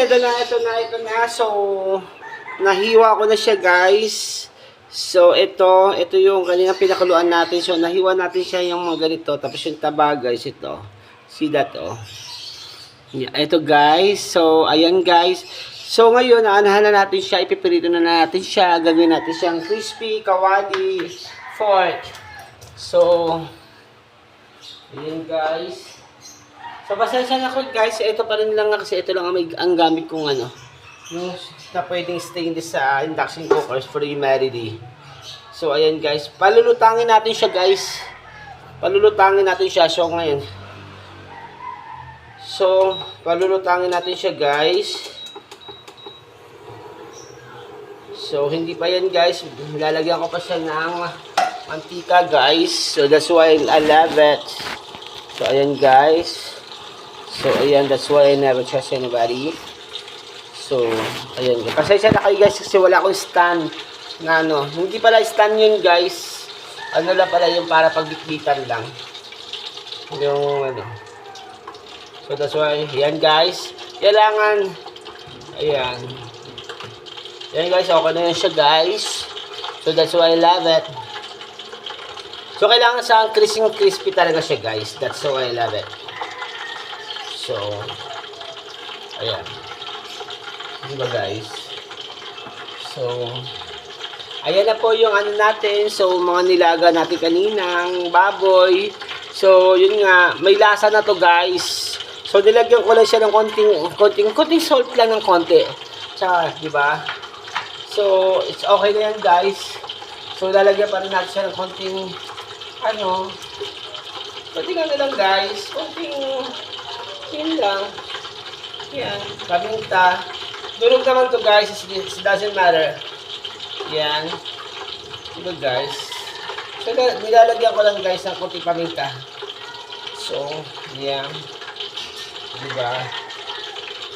ito na, ito na, ito na. So, nahiwa ko na siya guys. So, ito, ito yung kanina pinakuluan natin. So, nahiwa natin siya yung mga ganito. Tapos yung taba guys, ito. See that, oh. Yeah, ito guys. So, ayan guys. So, ngayon, aanahan na natin siya. Ipipirito na natin siya. Gagawin natin siyang crispy, kawali, fork. So, ayan guys. So, pasensya na ko guys. Ito pa rin lang kasi ito lang ang, may, ang gamit kong ano. Yung na pwedeng stainless sa induction cookers for humanity. So, ayan guys. Palulutangin natin siya guys. Palulutangin natin siya. So, ngayon. So, palulutangin natin siya guys. So, hindi pa yan guys. Lalagyan ko pa siya ng mantika guys. So, that's why I love it. So, ayan guys. So, ayan. That's why I never trust anybody. So, ayan. Pasensya na kayo guys kasi wala akong stand na ano. Hindi pala stand yun guys. Ano lang pala yung para pagbitbitan lang. Yung ano. So, that's why. Ayan guys. Kailangan. Ayan. Ayan guys. Okay na yan siya guys. So, that's why I love it. So, kailangan sa crispy crispy talaga siya guys. That's why I love it. So, ayan. Diba guys? So, ayan na po yung ano natin. So, mga nilaga natin kaninang baboy. So, yun nga. May lasa na to guys. So, nilagyan ko lang siya ng konting, konting, konting salt lang ng konti. Tsaka, di ba? So, it's okay na yan guys. So, lalagyan pa rin natin siya ng konting, ano, konting ano lang guys. Konting, yun lang. Yan, paminta. Durog naman to guys, it doesn't matter. Yan. Diba guys? So, nilalagyan ko lang guys ng konting paminta. So, yan. Diba?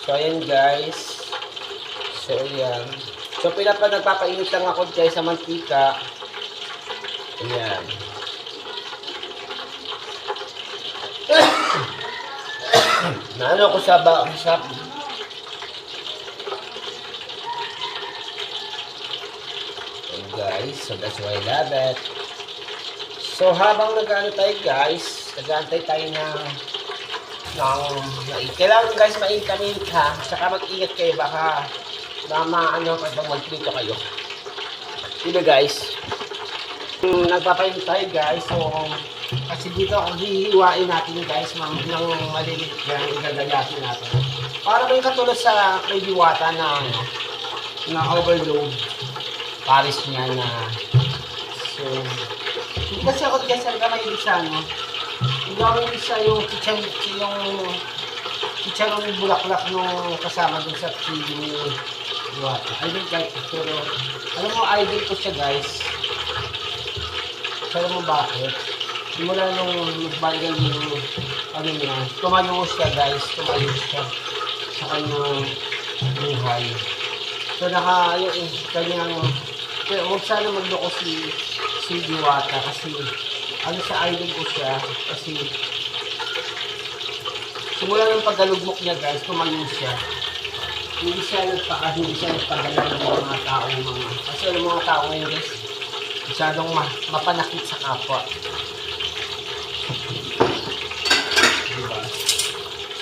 So, ayan guys. So, ayan. So, pinapa nagpapainit lang ako guys sa mantika. Ayan. Na ano ko sa ba sa And guys, so that's why I love it. So habang nag-ano guys, nag-aantay tayo ng ng ng kailangan guys mainit-mainit ha. Saka mag-ingat kayo baka baka maano pag magprito kayo. Diba guys? Nagpapainit tayo guys. So kasi dito hihiwain natin guys ng, ng maliliit yan, igagayasin natin. Para may katulad sa may diwata na ano, na overload. Paris niya na so hindi kasi ako guys ang kamay sa ano. Hindi ako mahilig sa yung kitchen yung kitchen ng bulaklak nung kasama dun sa TV ni Diwata. I don't like it, pero alam mo idol ko siya guys. Alam mo bakit? Simula nung nag-viral yung ano niya, tumayo siya guys, tumayo siya sa kanyang buhay. So naka, yung kanyang, pero huwag sana magloko si, si Diwata kasi ano sa idol ko siya kasi simula ng paggalugmok niya guys, tumayo siya. Hindi siya nagpaka, hindi siya nagpadala ng mga tao mga, kasi yung mga tao ngayon guys, masyadong ma mapanakit sa kapwa.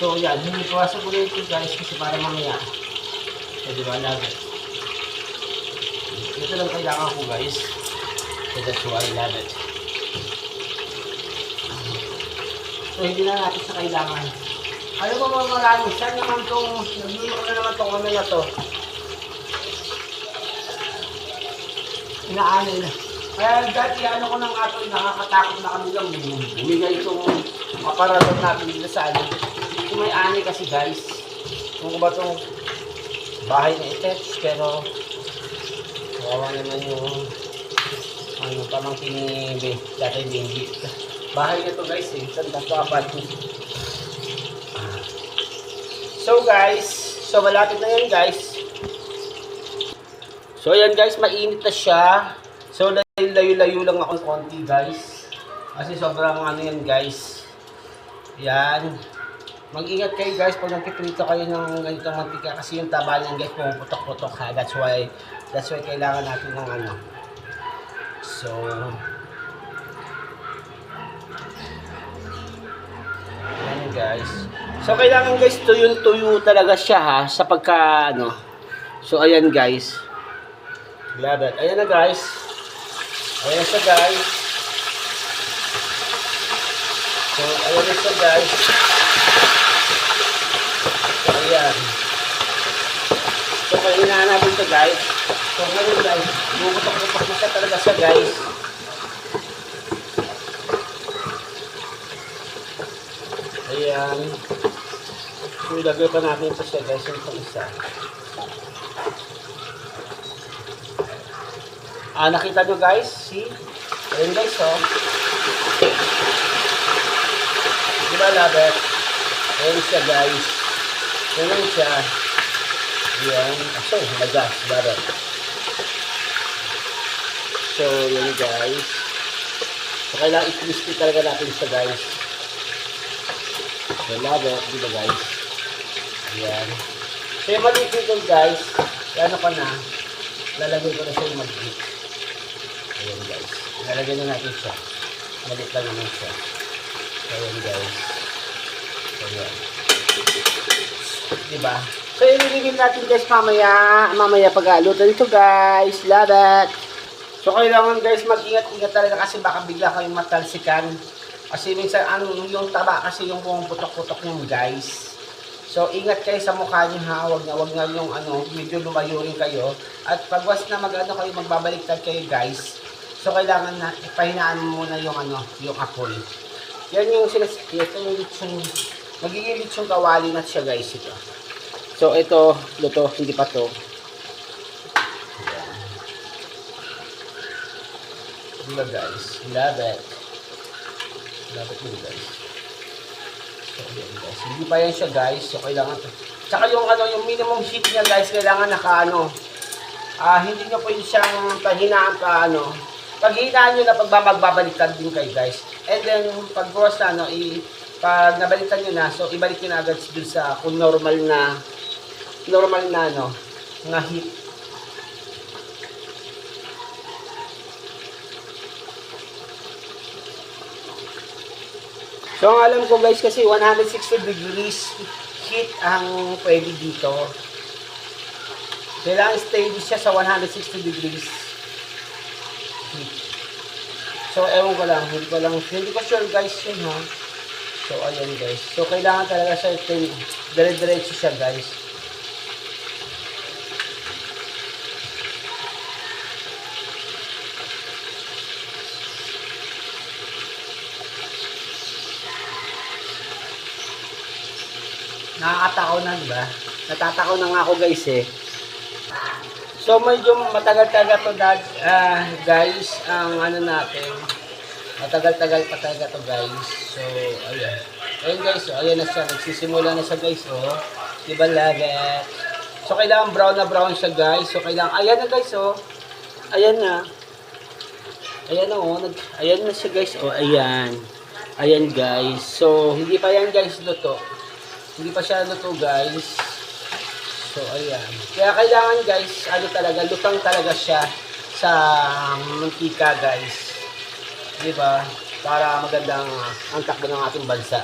So, yan. Hindi sa ko ito guys kasi para mamaya. So, diba? Love it. Ito lang kailangan ko guys. So, that's why I. So, hindi na natin sa kailangan. Ano ba mga marami? Saan naman itong, naglulok na naman itong ano na to? Inaanay na. Kaya dati ano ko ng ato, nakakatakot na kami lang. Bumigay itong aparador natin sa ano. Ito may ani kasi guys. Kung ba itong bahay na itex, pero kawawa naman yung ano, pamangkin ni dati Benji. Bahay na to guys eh. Saan to apat So guys, so malapit na yan guys. So ayan guys, mainit na siya. So layo-layo lang ako konti guys. Kasi sobrang ano yan guys. Yan. Mag-ingat kayo guys pag nagpiprito kayo ng ganitong mantika kasi yung taba niyan guys pumuputok-putok ha. That's why, that's why kailangan natin ng ano. So, Ayan guys. So kailangan guys tuyo-tuyo talaga siya ha sa pagka ano. So ayan guys. Love it. Ayan na guys. Ayan na siya guys. So ayan na siya guys. Ayan. So kaya hinahanapin ito guys. So ngayon guys, bumutok-butok na siya talaga siya guys. Ayan. So, ilagay pa natin ito siya guys, yung isa. Ah, nakita nyo guys? See? Ayan guys, oh. Diba, love it? Ayan siya guys. Lang siya. Ayan. So, magas, it. So, yun guys. So, kailangan i-crispy talaga natin siya guys. So, it. Diba guys? Ayan. So, yung maliit nito guys, ano pa na, lalagay ko na siya yung mag-heat. Ayan guys. Lalagay na natin siya. Maliit lang naman siya. So, ayan guys. So, ayan. Diba? So, ililibin natin guys mamaya, mamaya pag-aalutan ito guys. Love it. So, kailangan guys mag-ingat-ingat talaga kasi baka bigla kayong matalsikan. Kasi minsan, ano, yung taba kasi yung pumuputok-putok yung guys. So, ingat kayo sa mukha niyo ha. Huwag na, huwag na yung ano, medyo lumayo rin kayo. At pag was na mag, ano, kayo, magbabaliktad kayo guys. So, kailangan na, ipahinaan mo muna yung ano, yung apoy. Yan yung sinas, ito yung litsong, magiging litsong kawali na siya guys ito. So, ito, luto, hindi pa to. Diba guys? Love it. Love yun guys. So, ayan guys. Hindi pa yan siya guys. So, kailangan to. Tsaka yung ano, yung minimum heat niya guys, kailangan naka ano. Ah, hindi nyo pwede siyang pahinaan pa ano. Pag hinaan nyo na pagbabaliktad din kayo guys. And then, pag cross na ano, i, pag nabaliktad nyo na, so ibalik nyo na agad dun sa kung normal na normal na ano, na heat. So, ang alam ko guys kasi 160 degrees heat ang pwede dito. Kailangan steady siya sa 160 degrees heat. So, ewan ko lang. Hindi ko lang, hindi ko sure guys yun ha. So, ayan guys. So, kailangan talaga siya steady. Dire-diretso siya guys. Nakakatakaw na, ba? Natatakaw na nga ako guys eh. So medyo matagal-tagal to dad, ah, guys, ang ano natin. Matagal-tagal pa talaga to guys. So, ayan. Ayan guys, so, ayan na siya. Nagsisimula na siya guys, oh. Diba love? So, kailangan brown na brown siya guys. So, kailangan, ayan na guys, oh. Ayan na. Ayan na, oh. Nag, ayan na siya guys, oh. Ayan. Ayan guys. So, hindi pa yan guys luto. Hindi pa siya luto guys. So, ayan. Kaya kailangan guys, ano talaga, lutang talaga siya sa mantika guys. Di ba? Para magandang uh, ang takbo ng ating bansa.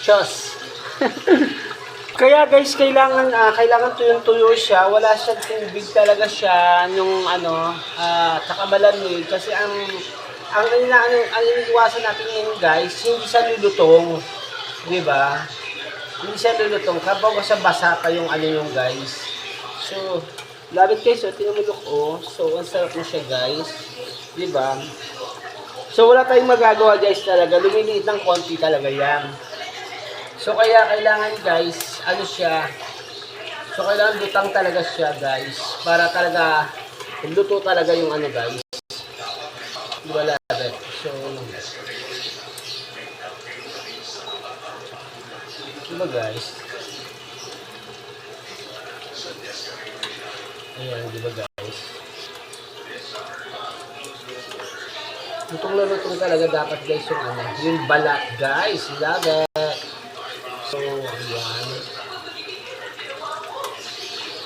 Chos! Kaya guys, kailangan uh, kailangan tuyong-tuyo siya. Wala siyang tubig talaga siya nung ano, uh, taka malamig kasi ang ang ang, ang, iniiwasan natin ngayon guys, hindi siya lulutong. Di ba? Hindi siya lulutong. Kapag sa basa pa yung ano yung guys. So, labit guys, so, look, oh. So, ang sarap na siya guys. Di ba? So, wala tayong magagawa guys talaga. Lumiliit ng konti talaga yan. So, kaya kailangan guys, ano siya, so, kailangan lutang talaga siya guys. Para talaga, luto talaga yung ano guys. Ba labit? So, Diba guys? Ayan, diba guys? Lutong na lutong talaga dapat guys yung ano, yung balat guys. It. So, ayan.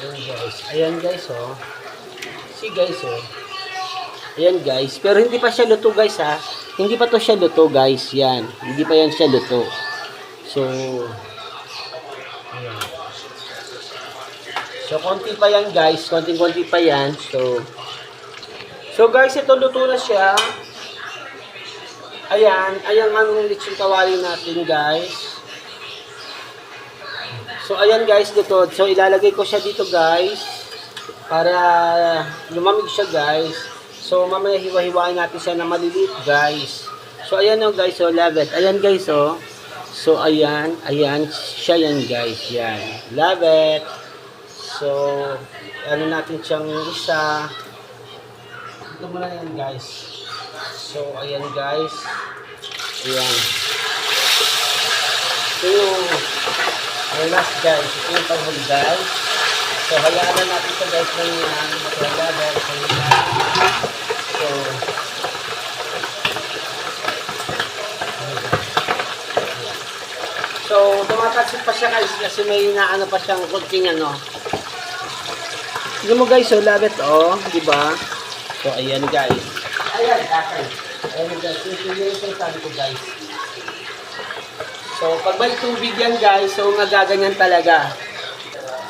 Ayan guys. Ayan guys, oh. See guys, oh. Ayan guys. Pero hindi pa siya luto guys, ha. Hindi pa to siya luto guys. Yan. Hindi pa yan siya luto. So, ayan. So, konti pa yan guys. Konting-konti pa yan. So, so guys, ito luto na siya. Ayan. Ayan ang lechon kawali natin guys. So, ayan guys, dito. So, ilalagay ko siya dito guys. Para lumamig siya guys. So, mamaya hiwa-hiwain natin siya na maliliit guys. So, ayan o guys, so, love it. Ayan guys, oh. So, ayan. Ayan. Siya yan guys. Yan. Love it. So, ano natin siyang isa. Ito muna yan guys. So, ayan guys. Ayan. Ito yung ang last guys, ito yung panghuli guys. So, hayaan na natin sa guys ng yan. Wala guys, hayaan. So, So, tumatasik pa siya guys kasi may inaano pa siyang kunting ano. Tignan mo guys, so love it, oh. Di ba? So, ayan guys. Ayan, okay. Ayan guys, yung sabi ko guys. So, pag may tubig yan guys, so nagaganyan talaga.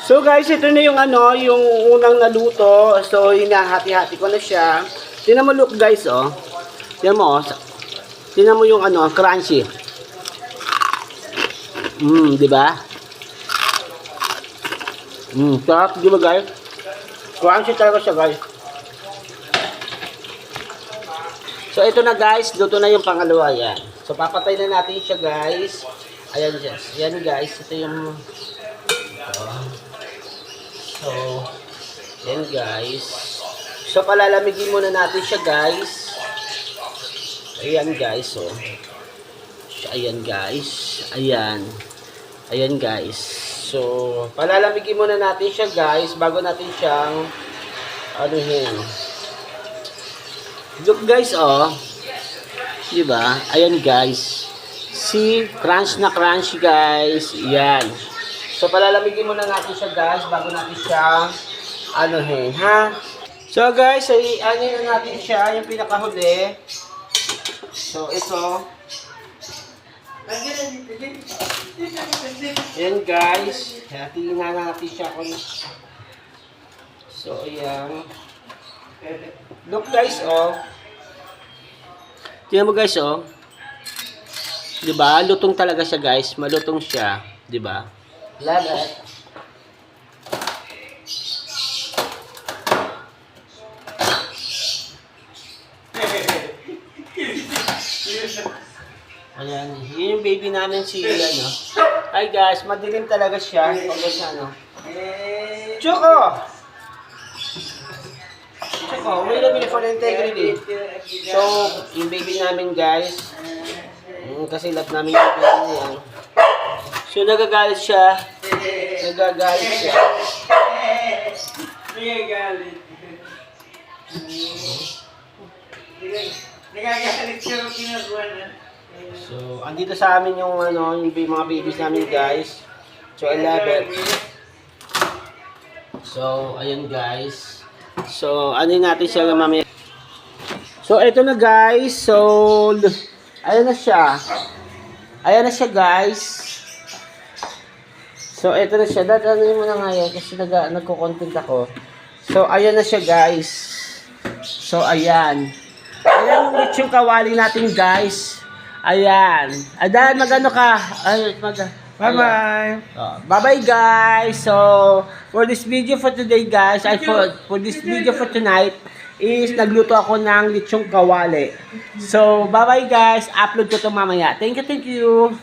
So guys, ito na yung ano, yung unang naluto. So, hinahati-hati ko na siya. Tingnan mo look guys, oh. Tingnan mo, oh. Tingnan mo yung ano, crunchy. Mm, di ba? Mm, sarap, di ba guys? Crunchy talaga siya guys. So, ito na guys, luto na yung pangalawa yan. So, papatay na natin siya guys. Ayan guys. Ayan guys, ito yung... So, ayan guys. So, palalamigin muna natin siya guys. Ayan guys, oh. So, ayan guys. Ayan. Ayan guys. So, palalamigin muna natin siya guys bago natin siyang yun. Look guys, oh. Di ba? Ayan guys. See, crunch na crunch guys. Yan. So palalamigin muna natin siya guys bago natin siya anuhin, ha? So guys, ay ano na natin siya, yung pinakahuli. So ito. Yan guys. Hatiin na natin siya kung So ayan. Look guys, oh. Tingnan mo guys, oh. 'Di ba? Lutong talaga siya, guys. Malutong siya, 'di ba? It. Ayan, yun yung baby namin si ano. Hi guys, madilim talaga siya. Pag ano. Choco! Choco, may labili for integrity. So, yung baby namin guys, mm, kasi love namin yung baby niya. So, nagagalit siya. Nagagalit siya. Nagagalit. Nagagalit siya kung ginagawa na. So, andito sa amin yung ano, yung mga babies namin guys. So, I love it. So, ayun guys. So, ano natin siya mamaya. So, ito na guys. So, ayan na siya. Ayan na siya guys. So, ito na siya. Ano mo na nga yan kasi nag nagko-content ako. So, ayan na siya guys. So, ayan. Ayan yung lechong kawali natin guys. Ayan. Adan, magano ka? Ay, mag... Bye-bye. Oh, bye-bye guys. So, for this video for today guys, I for, for this video for tonight is nagluto ako ng lechong kawali. So, bye-bye guys. Upload ko to mamaya. Thank you, thank you.